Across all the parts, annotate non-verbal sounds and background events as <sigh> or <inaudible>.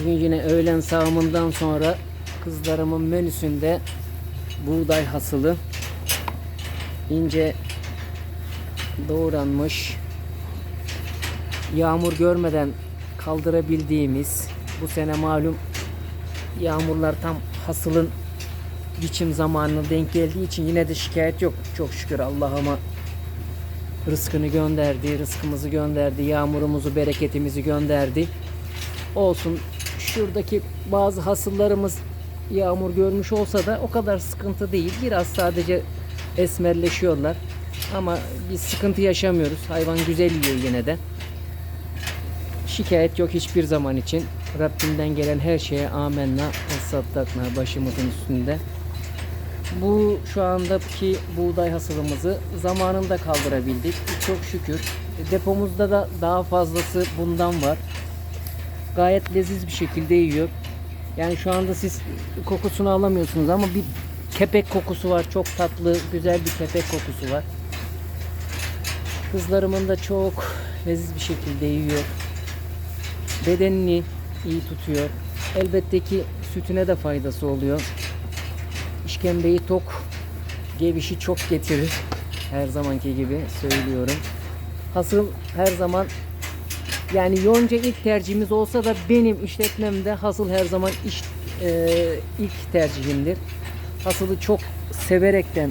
Bugün yine öğlen sağımından sonra kızlarımın menüsünde buğday hasılı ince doğranmış yağmur görmeden kaldırabildiğimiz bu sene malum yağmurlar tam hasılın biçim zamanına denk geldiği için yine de şikayet yok. Çok şükür Allah'ıma rızkını gönderdi, rızkımızı gönderdi, yağmurumuzu, bereketimizi gönderdi. Olsun şuradaki bazı hasıllarımız yağmur görmüş olsa da o kadar sıkıntı değil. Biraz sadece esmerleşiyorlar. Ama biz sıkıntı yaşamıyoruz. Hayvan güzel yiyor yine de. Şikayet yok hiçbir zaman için. Rabbimden gelen her şeye amenna ve saddakna başımızın üstünde. Bu şu andaki buğday hasılımızı zamanında kaldırabildik. Çok şükür. Depomuzda da daha fazlası bundan var. Gayet leziz bir şekilde yiyor. Yani şu anda siz kokusunu alamıyorsunuz ama bir kepek kokusu var. Çok tatlı, güzel bir kepek kokusu var. Kızlarımın da çok leziz bir şekilde yiyor. Bedenini iyi tutuyor. Elbette ki sütüne de faydası oluyor. İşkembeyi tok, gevişi çok getirir. Her zamanki gibi söylüyorum. Hasıl her zaman yani yonca ilk tercihimiz olsa da benim işletmemde hasıl her zaman iş, e, ilk tercihimdir. Hasılı çok severekten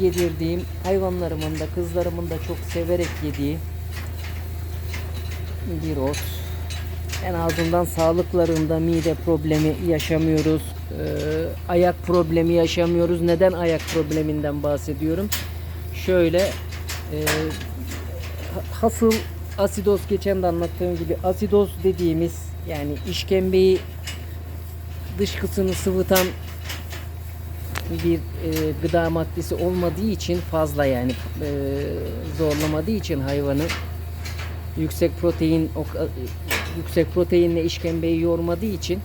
yedirdiğim, hayvanlarımın da kızlarımın da çok severek yediği bir ot. En azından sağlıklarında mide problemi yaşamıyoruz. Ee, ayak problemi yaşamıyoruz. Neden ayak probleminden bahsediyorum? Şöyle e, hasıl asidoz geçen de anlattığım gibi asidoz dediğimiz yani işkembeyi dışkısını sıvıtan bir e, gıda maddesi olmadığı için fazla yani e, zorlamadığı için hayvanı yüksek protein yüksek proteinle işkembeyi yormadığı için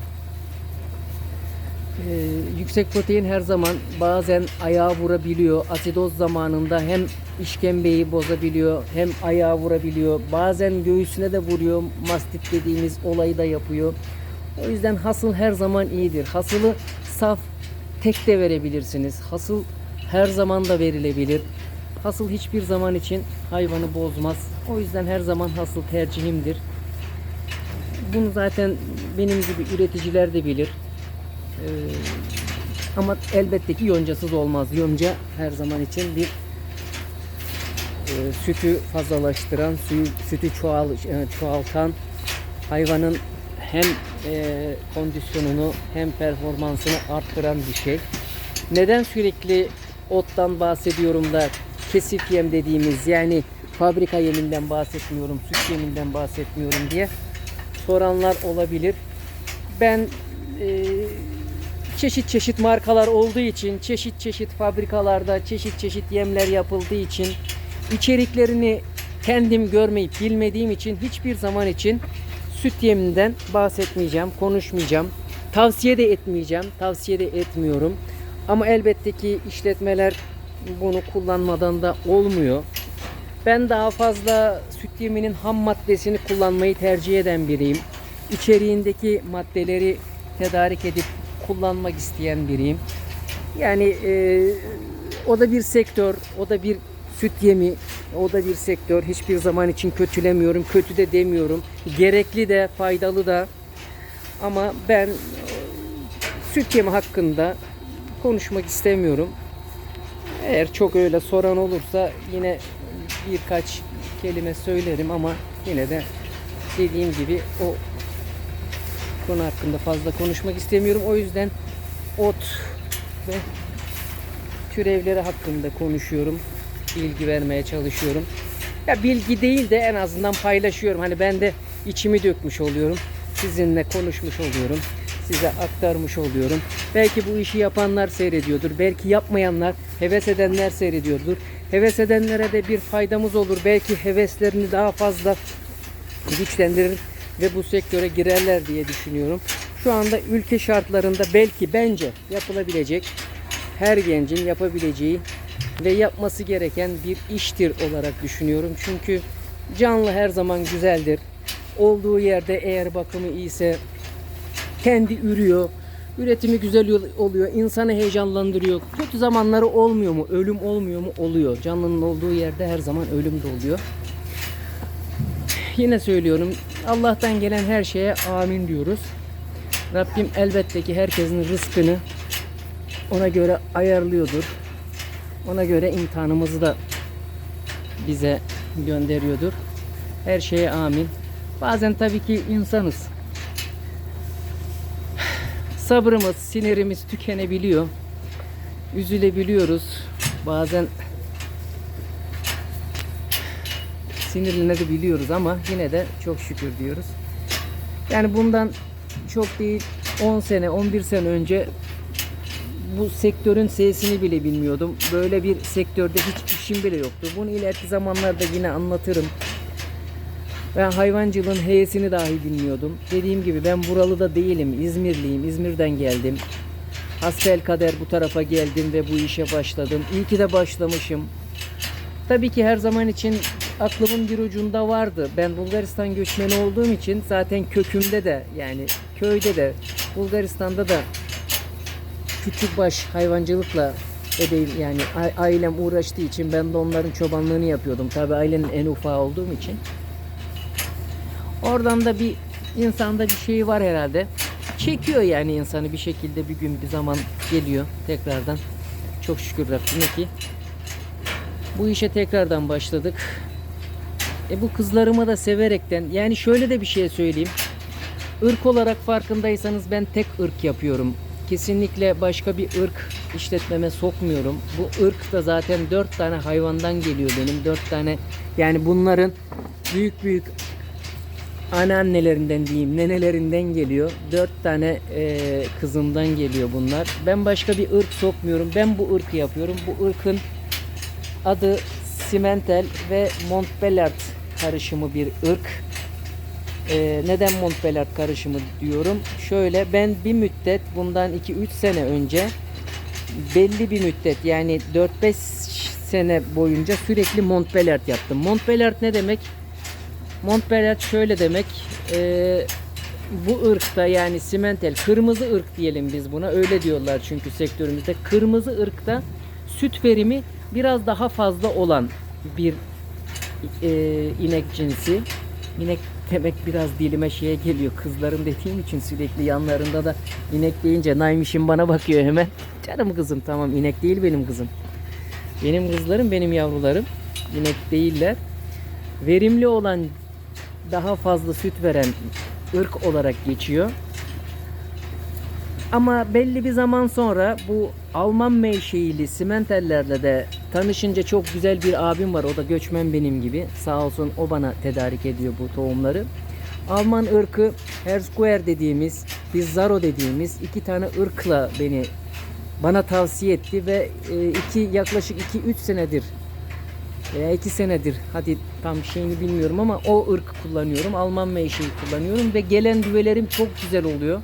e, yüksek protein her zaman bazen ayağa vurabiliyor. Asidoz zamanında hem işkembeyi bozabiliyor hem ayağa vurabiliyor. Bazen göğsüne de vuruyor. Mastit dediğimiz olayı da yapıyor. O yüzden hasıl her zaman iyidir. Hasılı saf tek de verebilirsiniz. Hasıl her zaman da verilebilir. Hasıl hiçbir zaman için hayvanı bozmaz. O yüzden her zaman hasıl tercihimdir. Bunu zaten benim gibi üreticiler de bilir. Ee, ama elbette ki yoncasız olmaz. Yonca her zaman için bir e, sütü fazlalaştıran, sütü, sütü çoğal, e, çoğaltan hayvanın hem e, kondisyonunu hem performansını arttıran bir şey. Neden sürekli ottan bahsediyorum da kesif yem dediğimiz yani fabrika yeminden bahsetmiyorum, süt yeminden bahsetmiyorum diye soranlar olabilir. Ben e, çeşit çeşit markalar olduğu için, çeşit çeşit fabrikalarda çeşit çeşit yemler yapıldığı için içeriklerini kendim görmeyip bilmediğim için hiçbir zaman için süt yeminden bahsetmeyeceğim, konuşmayacağım. Tavsiye de etmeyeceğim, tavsiye de etmiyorum. Ama elbette ki işletmeler bunu kullanmadan da olmuyor. Ben daha fazla süt yeminin ham maddesini kullanmayı tercih eden biriyim. İçeriğindeki maddeleri tedarik edip kullanmak isteyen biriyim. Yani e, o da bir sektör, o da bir süt yemi, o da bir sektör. Hiçbir zaman için kötülemiyorum, kötü de demiyorum. Gerekli de, faydalı da. Ama ben e, süt yemi hakkında konuşmak istemiyorum. Eğer çok öyle soran olursa yine birkaç kelime söylerim ama yine de dediğim gibi o konu hakkında fazla konuşmak istemiyorum. O yüzden ot ve türevleri hakkında konuşuyorum. Bilgi vermeye çalışıyorum. Ya bilgi değil de en azından paylaşıyorum. Hani ben de içimi dökmüş oluyorum. Sizinle konuşmuş oluyorum. Size aktarmış oluyorum. Belki bu işi yapanlar seyrediyordur. Belki yapmayanlar, heves edenler seyrediyordur. Heves edenlere de bir faydamız olur. Belki heveslerini daha fazla güçlendirir ve bu sektöre girerler diye düşünüyorum. Şu anda ülke şartlarında belki bence yapılabilecek her gencin yapabileceği ve yapması gereken bir iştir olarak düşünüyorum. Çünkü canlı her zaman güzeldir. Olduğu yerde eğer bakımı iyiyse kendi ürüyor. Üretimi güzel oluyor. insanı heyecanlandırıyor. Kötü zamanları olmuyor mu? Ölüm olmuyor mu? Oluyor. Canlının olduğu yerde her zaman ölüm de oluyor. Yine söylüyorum. Allah'tan gelen her şeye amin diyoruz. Rabbim elbette ki herkesin rızkını ona göre ayarlıyordur. Ona göre imtihanımızı da bize gönderiyordur. Her şeye amin. Bazen tabii ki insanız. Sabrımız, sinirimiz tükenebiliyor. Üzülebiliyoruz. Bazen sinirlenebiliyoruz ama yine de çok şükür diyoruz. Yani bundan çok değil 10 sene, 11 sene önce bu sektörün sesini bile bilmiyordum. Böyle bir sektörde hiç işim bile yoktu. Bunu ileriki zamanlarda yine anlatırım. Ben hayvancılığın heyesini dahi bilmiyordum. Dediğim gibi ben buralı da değilim. İzmirliyim. İzmir'den geldim. Hasbel kader bu tarafa geldim ve bu işe başladım. İyi ki de başlamışım. Tabii ki her zaman için aklımın bir ucunda vardı. Ben Bulgaristan göçmeni olduğum için zaten kökümde de yani köyde de Bulgaristan'da da küçük baş hayvancılıkla edeyim yani ailem uğraştığı için ben de onların çobanlığını yapıyordum. Tabii ailenin en ufağı olduğum için. Oradan da bir insanda bir şey var herhalde. Çekiyor yani insanı bir şekilde bir gün bir zaman geliyor tekrardan. Çok şükür Rabbime ki bu işe tekrardan başladık. E bu kızlarımı da severekten yani şöyle de bir şey söyleyeyim. Irk olarak farkındaysanız ben tek ırk yapıyorum. Kesinlikle başka bir ırk işletmeme sokmuyorum. Bu ırk da zaten dört tane hayvandan geliyor benim. Dört tane yani bunların büyük büyük anneannelerinden diyeyim, nenelerinden geliyor. Dört tane e, kızımdan geliyor bunlar. Ben başka bir ırk sokmuyorum. Ben bu ırkı yapıyorum. Bu ırkın adı Simentel ve Montbellard karışımı bir ırk. Ee, neden Montbellard karışımı diyorum? Şöyle ben bir müddet bundan 2-3 sene önce belli bir müddet yani 4-5 sene boyunca sürekli Montbellard yaptım. Montbellard ne demek? Montbellard şöyle demek. ee, bu ırkta yani simentel kırmızı ırk diyelim biz buna öyle diyorlar çünkü sektörümüzde kırmızı ırkta süt verimi biraz daha fazla olan bir e, inek cinsi. İnek demek biraz dilime şeye geliyor. Kızlarım dediğim için sürekli yanlarında da inek deyince Naymişim bana bakıyor hemen. Canım kızım tamam inek değil benim kızım. Benim kızlarım benim yavrularım. İnek değiller. Verimli olan daha fazla süt veren ırk olarak geçiyor. Ama belli bir zaman sonra bu Alman menşeili simentellerle de tanışınca çok güzel bir abim var. O da göçmen benim gibi. Sağ olsun o bana tedarik ediyor bu tohumları. Alman ırkı Hersquare dediğimiz, biz Zaro dediğimiz iki tane ırkla beni bana tavsiye etti ve e, iki yaklaşık 2-3 senedir veya 2 senedir hadi tam şeyini bilmiyorum ama o ırk kullanıyorum. Alman menşei kullanıyorum ve gelen düvelerim çok güzel oluyor.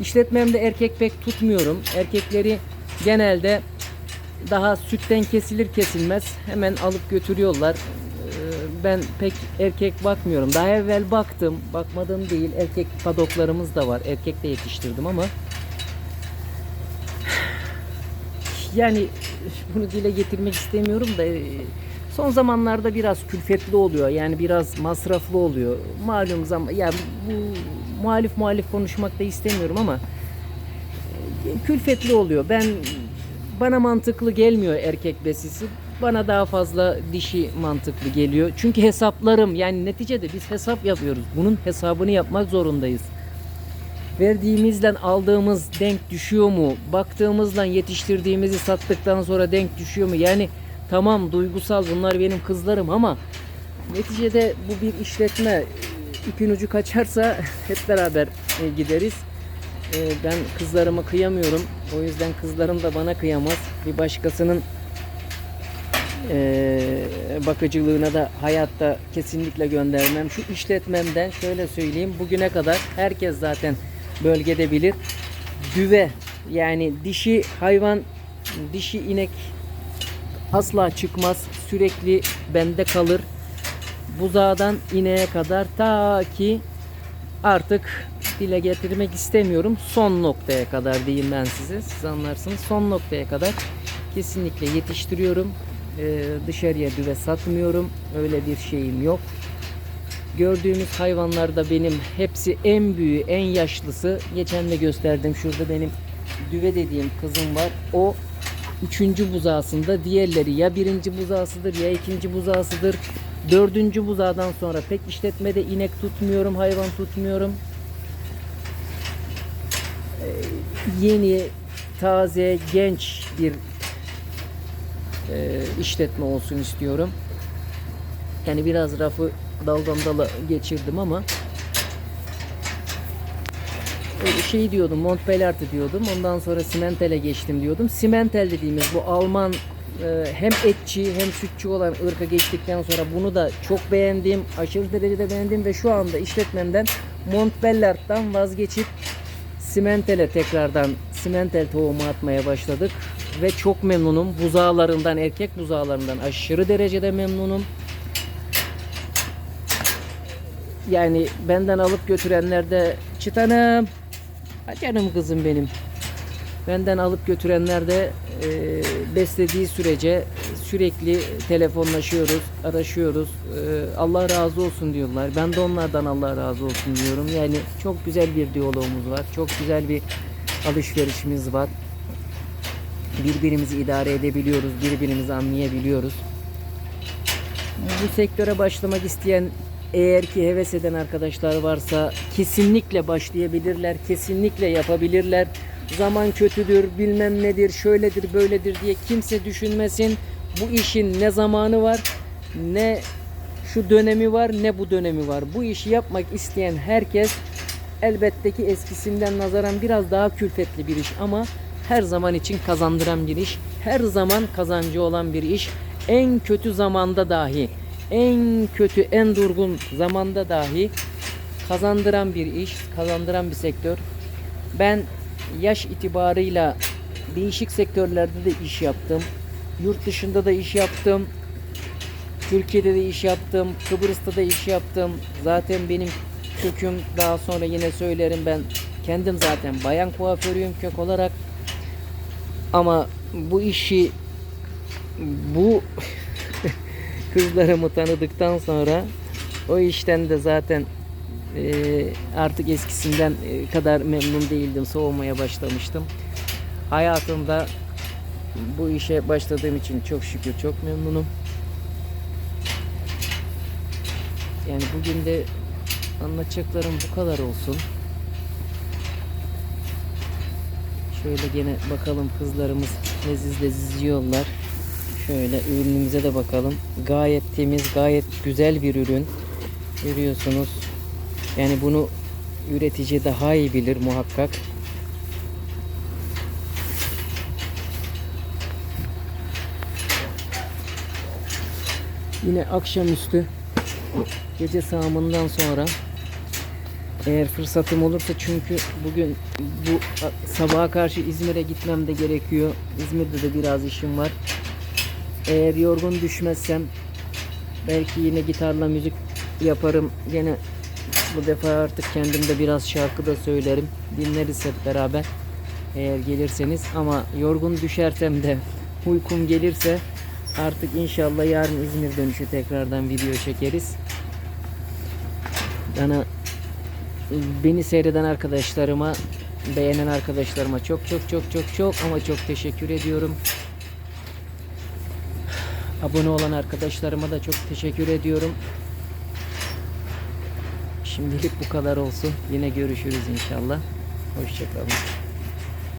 İşletmemde erkek pek tutmuyorum. Erkekleri genelde daha sütten kesilir kesilmez hemen alıp götürüyorlar. Ee, Ben pek erkek bakmıyorum. Daha evvel baktım. Bakmadım değil. Erkek padoklarımız da var. Erkek de yetiştirdim ama yani bunu dile getirmek istemiyorum da e, son zamanlarda biraz külfetli oluyor. Yani biraz masraflı oluyor. Malum zaman ya bu muhalif muhalif konuşmak da istemiyorum ama e, külfetli oluyor. Ben bana mantıklı gelmiyor erkek besisi. Bana daha fazla dişi mantıklı geliyor. Çünkü hesaplarım yani neticede biz hesap yapıyoruz. Bunun hesabını yapmak zorundayız verdiğimizle aldığımız denk düşüyor mu? Baktığımızla yetiştirdiğimizi sattıktan sonra denk düşüyor mu? Yani tamam duygusal bunlar benim kızlarım ama neticede bu bir işletme. İpin ucu kaçarsa <laughs> hep beraber e, gideriz. E, Ben kızlarıma kıyamıyorum. O yüzden kızlarım da bana kıyamaz. Bir başkasının e, bakıcılığına da hayatta kesinlikle göndermem. Şu işletmemden şöyle söyleyeyim. Bugüne kadar herkes zaten bölgede bilir. Düve yani dişi hayvan, dişi inek asla çıkmaz. Sürekli bende kalır. Buzağdan ineğe kadar ta ki artık dile getirmek istemiyorum. Son noktaya kadar diyeyim ben size. Siz anlarsınız. Son noktaya kadar kesinlikle yetiştiriyorum. Ee, dışarıya düve satmıyorum. Öyle bir şeyim yok. Gördüğümüz hayvanlar da benim hepsi en büyüğü, en yaşlısı. Geçen de gösterdim. Şurada benim düve dediğim kızım var. O üçüncü buzağısında. Diğerleri ya birinci buzağısıdır ya ikinci buzağısıdır. Dördüncü buzağdan sonra pek işletmede inek tutmuyorum, hayvan tutmuyorum. Yeni, taze, genç bir e, işletme olsun istiyorum. Yani biraz rafı daldan dala geçirdim ama öyle şey diyordum Montbelliar'dı diyordum. Ondan sonra Simentel'e geçtim diyordum. Simentel dediğimiz bu Alman e, hem etçi hem sütçü olan ırka geçtikten sonra bunu da çok beğendim. Aşırı derecede beğendim ve şu anda işletmemden Montbelliard'dan vazgeçip Simentel'e tekrardan Simentel tohumu atmaya başladık. Ve çok memnunum. Buzağlarından, erkek buzağlarından aşırı derecede memnunum. Yani benden alıp götürenler de çıtanım. Ha Canım kızım benim. Benden alıp götürenler de e, beslediği sürece sürekli telefonlaşıyoruz, araşıyoruz. E, Allah razı olsun diyorlar. Ben de onlardan Allah razı olsun diyorum. Yani çok güzel bir diyalogumuz var. Çok güzel bir alışverişimiz var. Birbirimizi idare edebiliyoruz, birbirimizi anlayabiliyoruz. Bu sektöre başlamak isteyen eğer ki heves eden arkadaşlar varsa kesinlikle başlayabilirler, kesinlikle yapabilirler. Zaman kötüdür, bilmem nedir, şöyledir, böyledir diye kimse düşünmesin. Bu işin ne zamanı var, ne şu dönemi var, ne bu dönemi var. Bu işi yapmak isteyen herkes elbette ki eskisinden nazaran biraz daha külfetli bir iş ama her zaman için kazandıran bir iş. Her zaman kazancı olan bir iş. En kötü zamanda dahi, en kötü, en durgun zamanda dahi kazandıran bir iş, kazandıran bir sektör. Ben yaş itibarıyla değişik sektörlerde de iş yaptım. Yurt dışında da iş yaptım. Türkiye'de de iş yaptım. Kıbrıs'ta da iş yaptım. Zaten benim köküm daha sonra yine söylerim ben kendim zaten bayan kuaförüyüm kök olarak. Ama bu işi bu <laughs> kızlarımı tanıdıktan sonra o işten de zaten e, artık eskisinden e, kadar memnun değildim. Soğumaya başlamıştım. Hayatımda bu işe başladığım için çok şükür çok memnunum. Yani bugün de anlatacaklarım bu kadar olsun. Şöyle gene bakalım kızlarımız leziz yiyorlar. Şöyle ürünümüze de bakalım. Gayet temiz, gayet güzel bir ürün. Görüyorsunuz. Yani bunu üretici daha iyi bilir muhakkak. Yine akşamüstü gece sağımından sonra eğer fırsatım olursa çünkü bugün bu sabaha karşı İzmir'e gitmem de gerekiyor. İzmir'de de biraz işim var. Eğer yorgun düşmezsem belki yine gitarla müzik yaparım. Yine bu defa artık kendimde biraz şarkı da söylerim. Dinleriz hep beraber. Eğer gelirseniz ama yorgun düşersem de uykum gelirse artık inşallah yarın İzmir dönüşü tekrardan video çekeriz. Bana beni seyreden arkadaşlarıma, beğenen arkadaşlarıma çok çok çok çok çok ama çok teşekkür ediyorum. Abone olan arkadaşlarıma da çok teşekkür ediyorum. Şimdilik bu kadar olsun. Yine görüşürüz inşallah. Hoşçakalın.